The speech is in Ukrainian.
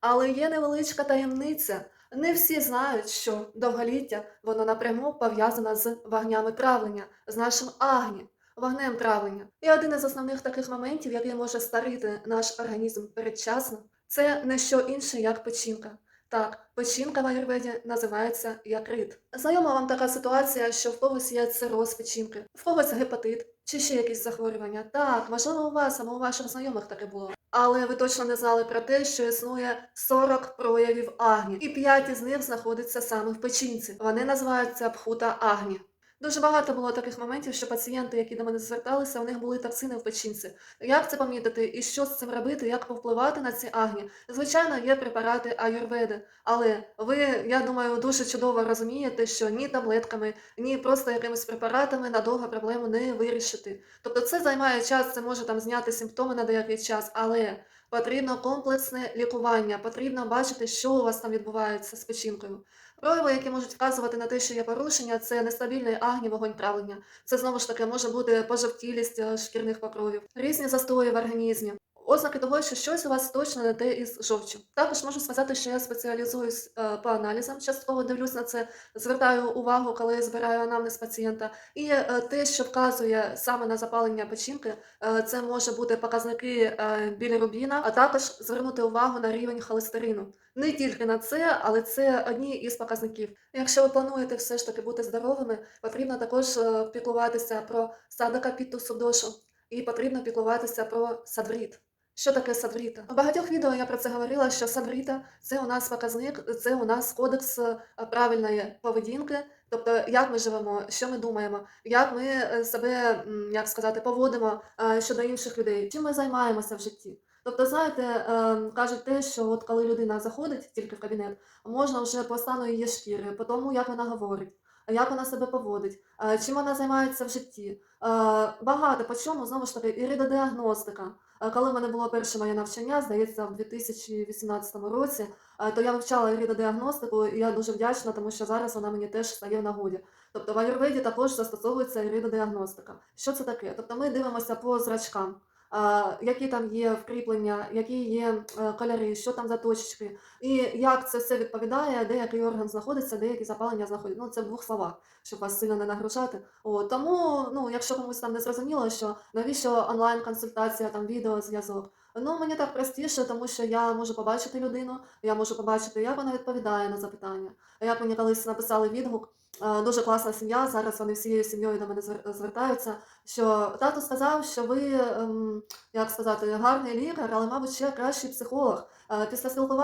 Але є невеличка таємниця. Не всі знають, що довголіття воно напряму пов'язане з вогнями травлення, з нашим агні, вогнем травлення. І один із основних таких моментів, який може старити наш організм передчасно, це не що інше, як печінка. Так, печінка в аюрведі називається якрит. Знайома вам така ситуація, що в когось є цироз печінки, в когось гепатит чи ще якісь захворювання. Так, можливо, у вас або у ваших знайомих таке було. Але ви точно не знали про те, що існує 40 проявів агні, і 5 із них знаходяться саме в печінці. Вони називаються пхута агні. Дуже багато було таких моментів, що пацієнти, які до мене зверталися, у них були токсини в печінці. Як це помітити і що з цим робити, як повпливати на ці агні? Звичайно, є препарати аюрведи, але ви, я думаю, дуже чудово розумієте, що ні таблетками, ні просто якимись препаратами надовго проблему не вирішити. Тобто це займає час, це може там зняти симптоми на деякий час, але потрібно комплексне лікування, потрібно бачити, що у вас там відбувається з печінкою. Прояви, які можуть вказувати на те, що є порушення, це нестабільний агні вогонь травлення. Це знову ж таки може бути пожовтілість е, шкірних покровів, різні застої в організмі. Ознаки того, що щось у вас точно не те із жовчю. Також можу сказати, що я спеціалізуюсь е, по аналізам, частково дивлюсь на це, звертаю увагу, коли я збираю анамнез пацієнта. І е, те, що вказує саме на запалення печінки, е, це може бути показники білірубіна, а також звернути увагу на рівень холестерину. Не тільки на це, але це одні із показників. Якщо ви плануєте все ж таки бути здоровими, потрібно також піклуватися про садика підту судошу і потрібно піклуватися про садвріт. Що таке садвріта? У багатьох відео я про це говорила, що садвріта це у нас показник, це у нас кодекс е, правильної поведінки, тобто як ми живемо, що ми думаємо, як ми е, себе, як сказати, поводимо е, щодо інших людей, чим ми займаємося в житті. Тобто, знаєте, кажуть те, що от коли людина заходить тільки в кабінет, можна вже по стану її шкіри, по тому, як вона говорить, як вона себе поводить, е, чим вона займається в житті. Е, Багато по чому, знову ж таки, іридодіагностика. Е, Коли в мене було перше моє навчання, здається, в 2018 році, е, то я вивчала іридодіагностику, і я дуже вдячна, тому що зараз вона мені теж стає в нагоді. Тобто в аюрведі також застосовується іридодіагностика. Що це таке? Тобто ми дивимося по зрачкам. Які там є вкріплення, які є е, кольори, що там за точечки, і як це все відповідає, де який орган знаходиться, де які запалення знаходяться. Ну, це в двох словах, щоб вас сильно не нагружати. О, тому, ну, якщо комусь там не зрозуміло, що навіщо онлайн-консультація, там відеозв'язок. Ну, мені так простіше, тому що я можу побачити людину, я можу побачити, як вона відповідає на запитання. Як мені колись написали відгук, дуже класна сім'я, зараз вони всією сім'єю до мене звер- звертаються, що тато сказав, що ви, ем, як сказати, гарний лікар, але, мабуть, ще кращий психолог. Е, Після спілкування